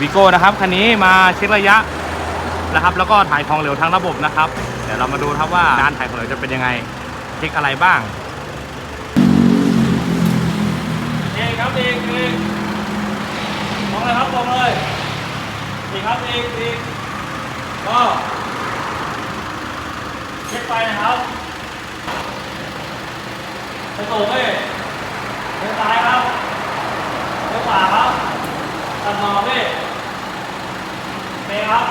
วิโก้นะครับคันนี้มาเช็คระยะนะครับ แล้วก็ถ่ายของเหลวทั้งระบบนะครับ เดี๋ยวเรามาดูครับว่าการถ่ายของเหลวจะเป็นยังไงเช็คอะไรบ้างเองครับเองเองมองเลยครับมองเลยอีครับอีกอีกก็เช็คไปนะครับไปสูงเลยเลี้ยวซ้ายครับเลี้ยวขวาครับ ตัดหมอบพี่โอเคครับ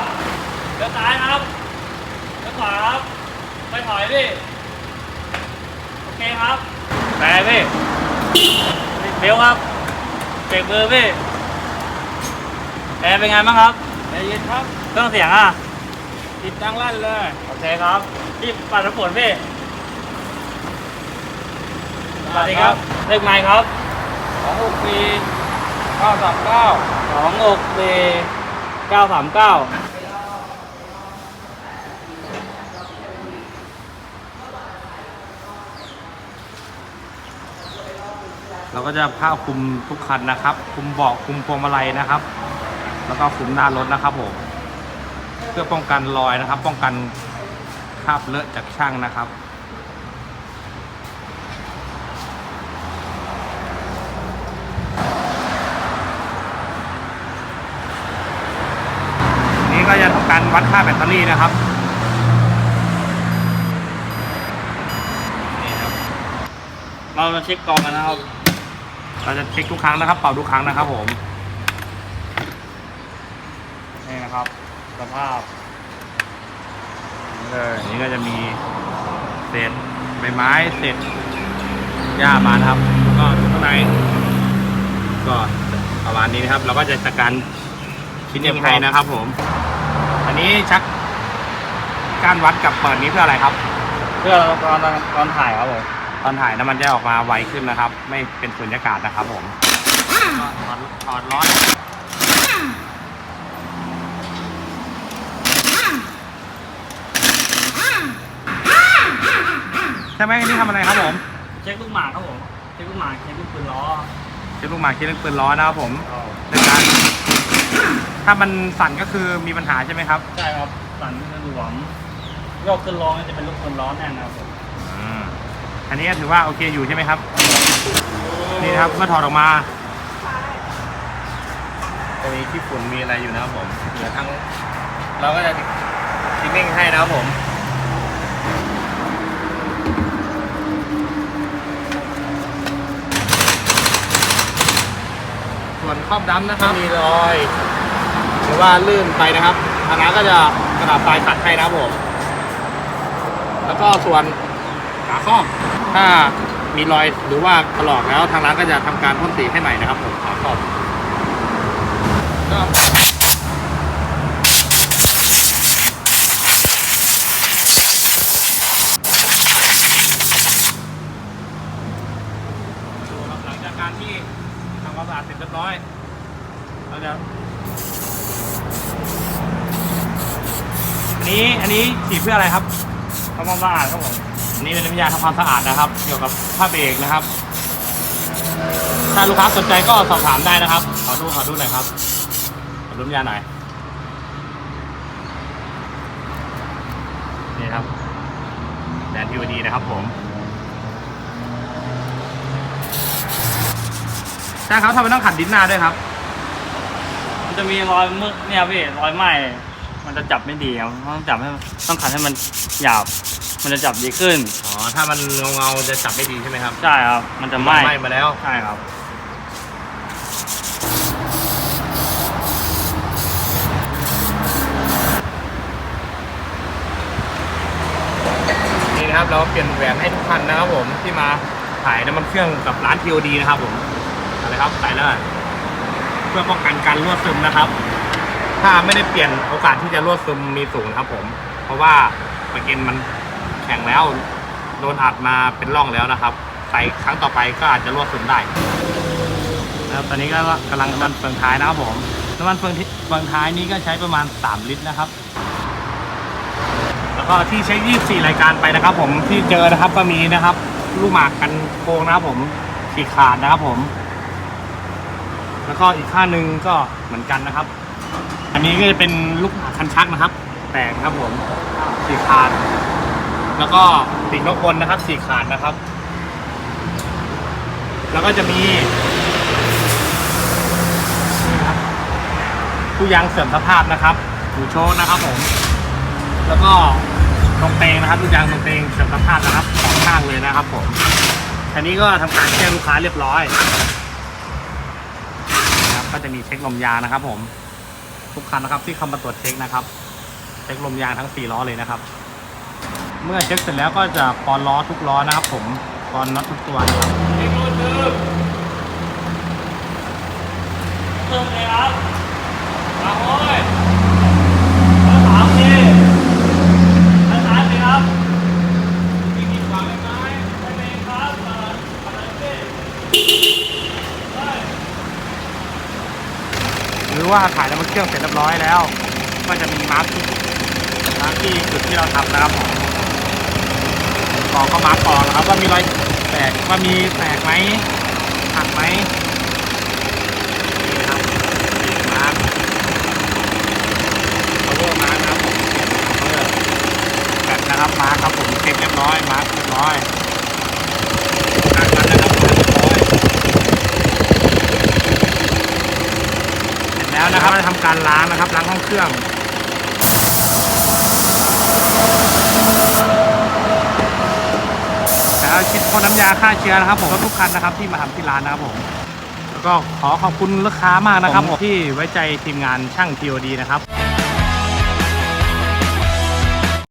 เลี้ยวซ้ายครับเลี้ยวขวาครับ ไปถอยพี่ โอเคครับแปรพี่เลี้ยวครับเบรกมือพี่แอร์เป็นไงบ้างครับใจเย็นครับ เครื่องเสียงอะ ติดดังลั่นเลย โอเคครับที่ปัดน้ำฝนพี่ สวัสดีครับ เลขไมค์ครับสองหกสี่ เก้าสามเก้าสองอกเบเก้าสามเก้าเราก็จะผ้าคลุมทุกคันนะครับ คลุมเบาะคลุมพวงมาลัยนะครับ แล้วก็คลุมหน้ารถนะครับผมเพื่อป้องกันรอยนะครับ ป้องกันคราบเลอะจากช่างนะครับ ก็จะทำการวัดค่าแบตเตอรี่นะครับนี่ครับ เราจะเช็คกองกันนะครับ เราจะเช็คทุกครั้งนะครับ เป่าทุกครั้งนะครับผมนี่นะครับสภาพนี่เลยนี่ก็จะมีเศษใบไม้เศษหญ้ามานะครับแล้วก็ข้างในก็ประมาณนี้นะครับ เราก็จะจัดการชิ้นเนียมไทยนะครับผม อันนี้ชักการวัดกับเปิดนี้เพื่ออะไรครับ เพื่อตอนตอนถ่ายครับผมตอนถ่ายน้ำมันจะออกมาไวขึ้นนะครับ ไม่เป็นสุญญากาศนะครับผมก็ถอดถอดร้อนใช่ไหมอันนี้ทำอะไรครับผมเช็คลูกหมากครับผมเช็คลูกหมากเช็คลูกปืนล้อเช็คลูกหมากเช็คลูกปืนล้อนะครับผมในการ ถ้ามันสั่นก็คือมีปัญหาใช่ไหมครับใช่ครับสั่นมันหลวมโยกขึ้นลงจะเป็นลูกปืนล้อแน่นนะครับผมอืมอันนี้ก็ถือว่าโอเคอยู่ใช่ไหมครับ นี่นะครับเมื่อถอดออกมาจะมีขี้ฝุ่นมีอะไรอยู่นะครับผมเหลือทั้ง เราก็จะทิ้งนิ่งให้นะครับผม ส่วนครอบดำนะครับมีรอยือว่าลื่นไปนะครับทางร้านก็จะกระดาษปลายขัดให้นะครับผม แล้วก็ส่วนขาครอถ้ามีรอยหรือว่าถลอกแล้วทางร้านก็จะทำการพ่นสีให้ใหม่นะครับผมขาครอก็หลังจากการที่ทำความสะอาดเสร็จเรียบร้อยเราจะ อันนี้อันนี้ฉีดเพื่ออะไรครับทำความสะอาดครับผมอันนี่เป็นน้ำยาทำความสะอาดนะครับ เกี่ยวกับผ้าเบรกนะครับ ถ้าลูกค้าสนใจก็สอบถามได้นะครับ ขอดูขอดูหน่อยครับขอดูน้ำยาหน่อยนี่ครับแบรนด์ทีวดีนะครับผมช่างครับทำไมต้องขัดดินหน้าด้วยครับ จะมีรอยมึกเนี่ยพี่รอยไหม้มันจะจับไม่ดีครับต้องจับให้ต้องขัดให้มันหยาบ มันจะจับดีขึ้นอ๋อถ้ามันเงาเงาๆจะจับไม่ดีใช่ไหมครับใช่ครับ มันจะไหม้ไหม้มาแล้ว ใช่ครับ นี่นะครับเราเปลี่ยนแหวนให้ทุกคันนะครับผมที่มาถ่ายน้ำมันเครื่องกับร้าน TOD นะครับผมอะไรครับใส่แล้วกันเพื่อป้องกันการรั่วซึมนะครับ ถ้าไม่ได้เปลี่ยนโอกาสที่จะรั่วซึมมีสูงครับผม เพราะว่าปะเก็นมันแข็งแล้วโดนอัดมาเป็นร่องแล้วนะครับ ใส่ครั้งต่อไปก็อาจจะรั่วซึมได้แล้วตอนนี้ก็กำลังน้ำมันเฟืองท้ายนะครับผมน้ำมันเฟืองที่เฟืองท้ายนี้ก็ใช้ประมาณ 3 ลิตรนะครับ แล้วก็ที่ใช้ 24 รายการไปนะครับ ผมที่เจอนะครับก็มีนะครับ ลูกหมากกันโค้งนะครับผมฉีกขาดนะครับผม แล้วก็อีกข้างหนึ่งก็เหมือนกันนะครับ อันนี้ก็จะเป็นลูกหาคันชักนะครับ แตกครับผมสี่ขาด แล้วก็ปีกนกบนนะครับสี่ขาดนะครับ แล้วก็จะมีนี่ครับตู้ยางเสริมสภาพนะครับหูโชคนะครับผม แล้วก็ตรงเตงนะครับลูกยางตรงเตงเสริมสภาพนะครับสองข้างเลยนะครับผมอันนี้ก็ทำการแจ้งลูกค้าเรียบร้อย ก็จะมีเช็คลมยางนะครับ ผม ทุกคันนะครับ ที่เข้ามาตรวจเช็คนะครับ เช็คลมยางทั้ง 4 ล้อเลยนะครับ เมื่อเช็คเสร็จแล้วก็จะปอนล้อทุกล้อนะครับ ผมปอนน็อตทุกตัวนะครับเอกโรดเดิมเติมเลยครับมาโอ้ยมาสามทีมาสามทีครับมีกี่กว่าไหมไหมไม่เป็นครับเปิดเปิดสิเฮ้ย หรือว่าถ่ายน้ำมันเครื่องเสร็จเรียบร้อยแล้ว ก็จะมีมาร์คที่มาร์คที่จุดที่เราทำนะครับผมกรอกก็มาร์คก่อนนะครับ ว่ามีรอยแตกว่ามีแตกไหมหักไหมนี่ครับมาร์ค power มาร์คนะครับผมเปลี่ยน power แบบนะครับมาร์คครับผมเช็คเรียบร้อยมาร์คเรียบร้อยทางกันนะครับมาร์คเรียบร้อย เสร็จแล้วนะครับเราจะทำ การล้างนะครับ ล้างห้องเครื่องแล้วคิดพ่นน้ำยาฆ่าเชื้อนะครับผมทุกคันนะครับที่มาทำที่ร้านนะครับผม แล้วก็ขอขอบคุณลูกค้ามากนะครับผมที่ไว้ใจทีมงานช่าง TOD นะครับ